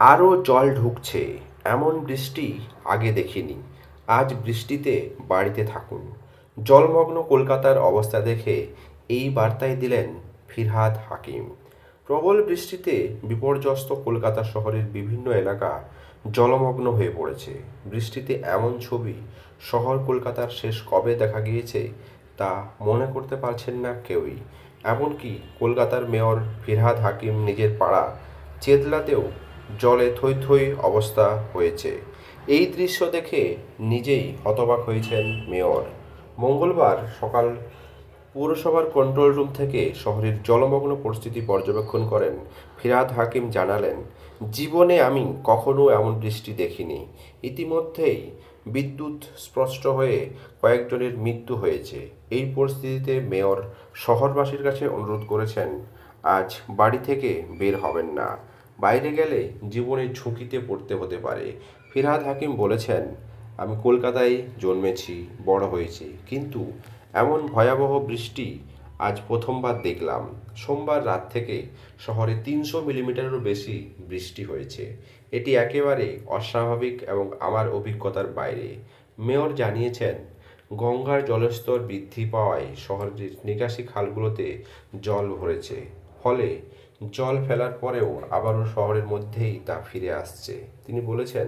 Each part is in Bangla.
আরও জল ঢুকছে, এমন বৃষ্টি আগে দেখিনি। আজ বৃষ্টিতে বাড়িতে থাকুন। জলমগ্ন কলকাতার অবস্থা দেখে এই বার্তাই দিলেন ফিরহাদ হাকিম। প্রবল বৃষ্টিতে বিপর্যস্ত কলকাতা শহরের বিভিন্ন এলাকা জলমগ্ন হয়ে পড়েছে। বৃষ্টিতে এমন ছবি শহর কলকাতার শেষ কবে দেখা গিয়েছে তা মনে করতে পারছেন না কেউই। এমনকি কলকাতার মেয়র ফিরহাদ হাকিম নিজের পাড়া চেতলাতেও জলে থই থই অবস্থা হয়েছে। এই দৃশ্য দেখে নিজেই হতবাক হয়েছেন মেয়র। মঙ্গলবার সকাল পৌরসভার কন্ট্রোল রুম থেকে শহরের জলমগ্ন পরিস্থিতি পর্যবেক্ষণ করেন ফিরাদ হাকিম জানালেন, জীবনে আমি কখনো এমন বৃষ্টি দেখিনি। ইতিমধ্যেই বিদ্যুৎ স্পষ্ট হয়ে কয়েকজনের মৃত্যু হয়েছে। এই পরিস্থিতিতে মেয়র শহরবাসীর কাছে অনুরোধ করেছেন, আজ বাড়ি থেকে বের হবেন না। বাইরে গেলে জীবনের ঝুঁকিতে পড়তে হতে পারে। ফিরহাদ হাকিম বলেছেন, আমি কলকাতায় জন্মেছি, বড় হয়েছি, কিন্তু এমন ভয়াবহ বৃষ্টি আজ প্রথমবার দেখলাম। সোমবার রাত থেকে শহরে তিনশো মিলিমিটারেরও বেশি বৃষ্টি হয়েছে। এটি একেবারে অস্বাভাবিক এবং আমার অভিজ্ঞতার বাইরে। মেয়র জানিয়েছেন, গঙ্গার জলস্তর বৃদ্ধি পাওয়ায় শহরের নিকাশি খালগুলোতে জল ভরেছে। ফলে জল ফেলার পরেও আবারও শহরের মধ্যেই তা ফিরে আসছে। তিনি বলেছেন,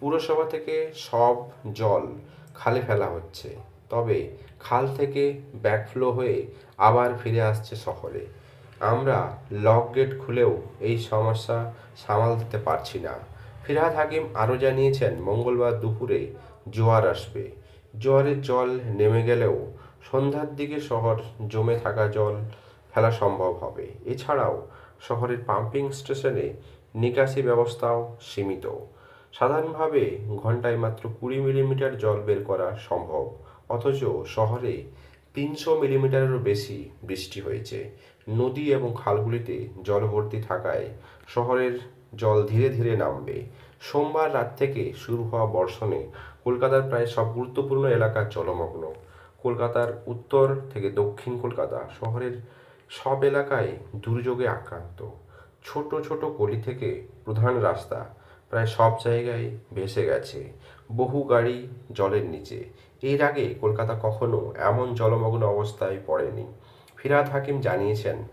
পুরসভা থেকে সব জল খালে ফেলা হচ্ছে। তবে খাল থেকে ব্যাকফ্লো হয়ে আবার ফিরে আসছে শহরে। আমরা লক গেট খুলেও এই সমস্যা সামাল দিতে পারছি না। ফিরহাদ হাকিম আরও জানিয়েছেন, মঙ্গলবার দুপুরে জোয়ার আসবে। জোয়ারের জল নেমে গেলেও সন্ধ্যার দিকে শহর জমে থাকা জল ফেলা সম্ভব হবে। এছাড়াও, শহরের পাম্পিং স্টেশনে নিকাশি ব্যবস্থাও সীমিত। সাধারণভাবে ঘন্টায় মাত্র কুড়ি মিলিমিটার জল বের করা সম্ভব, অথচ শহরে তিনশো মিলিমিটারেরও বেশি বৃষ্টি হয়েছে। নদী এবং খালগুলিতে জল ভর্তি থাকায় শহরের জল ধীরে ধীরে নামবে। সোমবার রাত থেকে শুরু হওয়া বর্ষণে কলকাতার প্রায় সব গুরুত্বপূর্ণ এলাকা জলমগ্ন। কলকাতার উত্তর থেকে দক্ষিণ কলকাতা শহরের সব এলাকায় দুর্যোগে আক্রান্ত। ছোট ছোট গলি থেকে প্রধান রাস্তা প্রায় সব জায়গায় ভেসে গেছে। বহু গাড়ি জলের নিচে। এর আগে কলকাতা কখনো এমন জলমগ্ন অবস্থায় পড়েনি। ফিরাদ হাকিম জানিয়েছেন,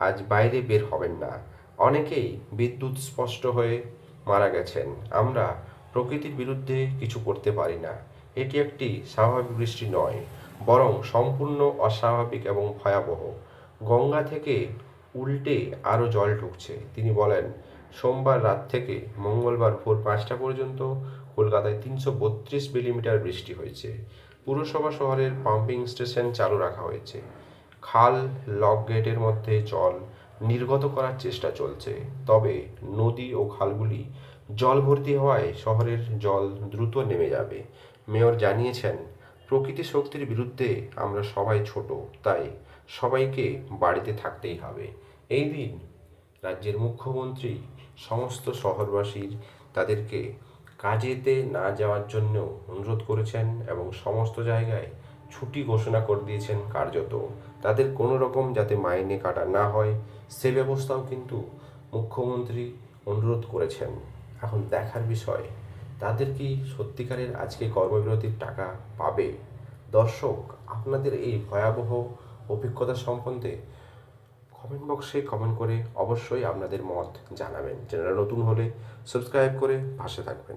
আজ বাইরে বের হবেন না। অনেকেই বিদ্যুৎ স্পষ্ট হয়ে মারা গেছেন। আমরা প্রকৃতির বিরুদ্ধে কিছু করতে পারি না। এটি একটি স্বাভাবিক বৃষ্টি নয়, বরং সম্পূর্ণ অস্বাভাবিক এবং ভয়াবহ। গঙ্গা থেকে উল্টে আরও জল ঢুকছে। তিনি বলেন, সোমবার রাত থেকে মঙ্গলবার ভোর পাঁচটা পর্যন্ত কলকাতায় তিনশো বত্রিশ মিলিমিটার বৃষ্টি হয়েছে। পুরসভা শহরের পাম্পিং স্টেশন চালু রাখা হয়েছে। খাল, লক গেটের মধ্যে জল নির্গত করার চেষ্টা চলছে। তবে নদী ও খালগুলি জল ভর্তি হওয়ায় শহরের জল দ্রুত নেমে যাবে। মেয়র জানিয়েছেন, প্রকৃতি শক্তির বিরুদ্ধে আমরা সবাই ছোট, তাই সবাইকে বাড়িতে থাকতেই হবে। এই দিন রাজ্যের মুখ্যমন্ত্রী সমস্ত শহরবাসীর তাদেরকে কাজেতে না যাওয়ার জন্য অনুরোধ করেছেন এবং সমস্ত জায়গায় ছুটি ঘোষণা করে দিয়েছেন কার্যত। তাদের কোনো রকম যাতে মাইনে কাটা না হয়, সে ব্যবস্থাও কিন্তু মুখ্যমন্ত্রী অনুরোধ করেছেন। এখন দেখার বিষয়, তাদের কি সত্যিকারের আজকে কর্মবিরতির টাকা পাবে? দর্শক, আপনাদের এই ভয়াবহ অভিজ্ঞতা সম্বন্ধে কমেন্ট বক্সে কমেন্ট করে অবশ্যই আপনাদের মত জানাবেন। যারা নতুন হলে সাবস্ক্রাইব করে পাশে থাকবেন।